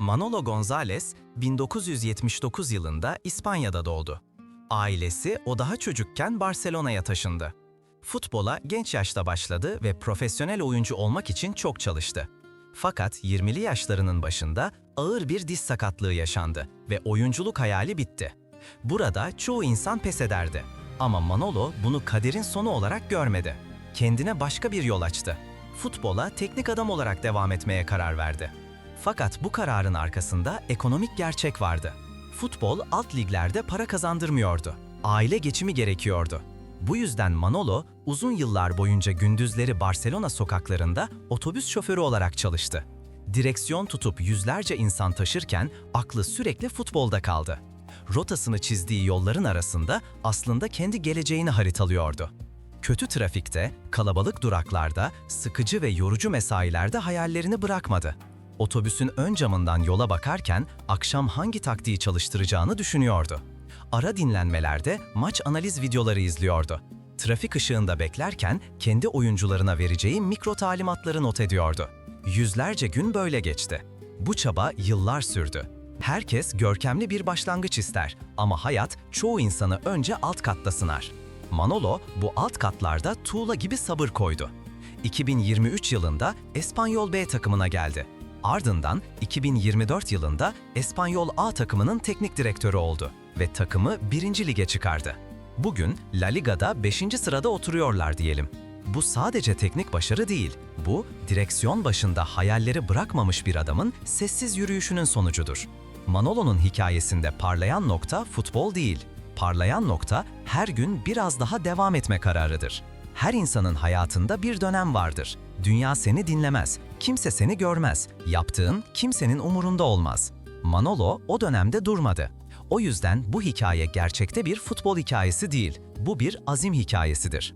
Manolo González 1979 yılında İspanya'da doğdu. Ailesi o daha çocukken Barcelona'ya taşındı. Futbola genç yaşta başladı ve profesyonel oyuncu olmak için çok çalıştı. Fakat 20'li yaşlarının başında ağır bir diz sakatlığı yaşandı ve oyunculuk hayali bitti. Burada çoğu insan pes ederdi. Ama Manolo bunu kaderin sonu olarak görmedi. Kendine başka bir yol açtı. Futbola teknik adam olarak devam etmeye karar verdi. Fakat bu kararın arkasında ekonomik gerçek vardı. Futbol alt liglerde para kazandırmıyordu. Aile geçimi gerekiyordu. Bu yüzden Manolo uzun yıllar boyunca gündüzleri Barcelona sokaklarında otobüs şoförü olarak çalıştı. Direksiyon tutup yüzlerce insan taşırken aklı sürekli futbolda kaldı. Rotasını çizdiği yolların arasında aslında kendi geleceğini haritalıyordu. Kötü trafikte, kalabalık duraklarda, sıkıcı ve yorucu mesailerde hayallerini bırakmadı. Otobüsün ön camından yola bakarken akşam hangi taktiği çalıştıracağını düşünüyordu. Ara dinlenmelerde maç analiz videoları izliyordu. Trafik ışığında beklerken kendi oyuncularına vereceği mikro talimatları not ediyordu. Yüzlerce gün böyle geçti. Bu çaba yıllar sürdü. Herkes görkemli bir başlangıç ister ama hayat çoğu insanı önce alt katta sınar. Manolo bu alt katlarda tuğla gibi sabır koydu. 2023 yılında Espanyol B takımına geldi. Ardından 2024 yılında Espanyol A takımının teknik direktörü oldu ve takımı 1. lige çıkardı. Bugün La Liga'da 5. sırada oturuyorlar diyelim. Bu sadece teknik başarı değil, bu direksiyon başında hayalleri bırakmamış bir adamın sessiz yürüyüşünün sonucudur. Manolo'nun hikayesinde parlayan nokta futbol değil, parlayan nokta her gün biraz daha devam etme kararıdır. Her insanın hayatında bir dönem vardır. Dünya seni dinlemez, kimse seni görmez, yaptığın kimsenin umurunda olmaz. Manolo o dönemde durmadı. O yüzden bu hikaye gerçekte bir futbol hikayesi değil, bu bir azim hikayesidir.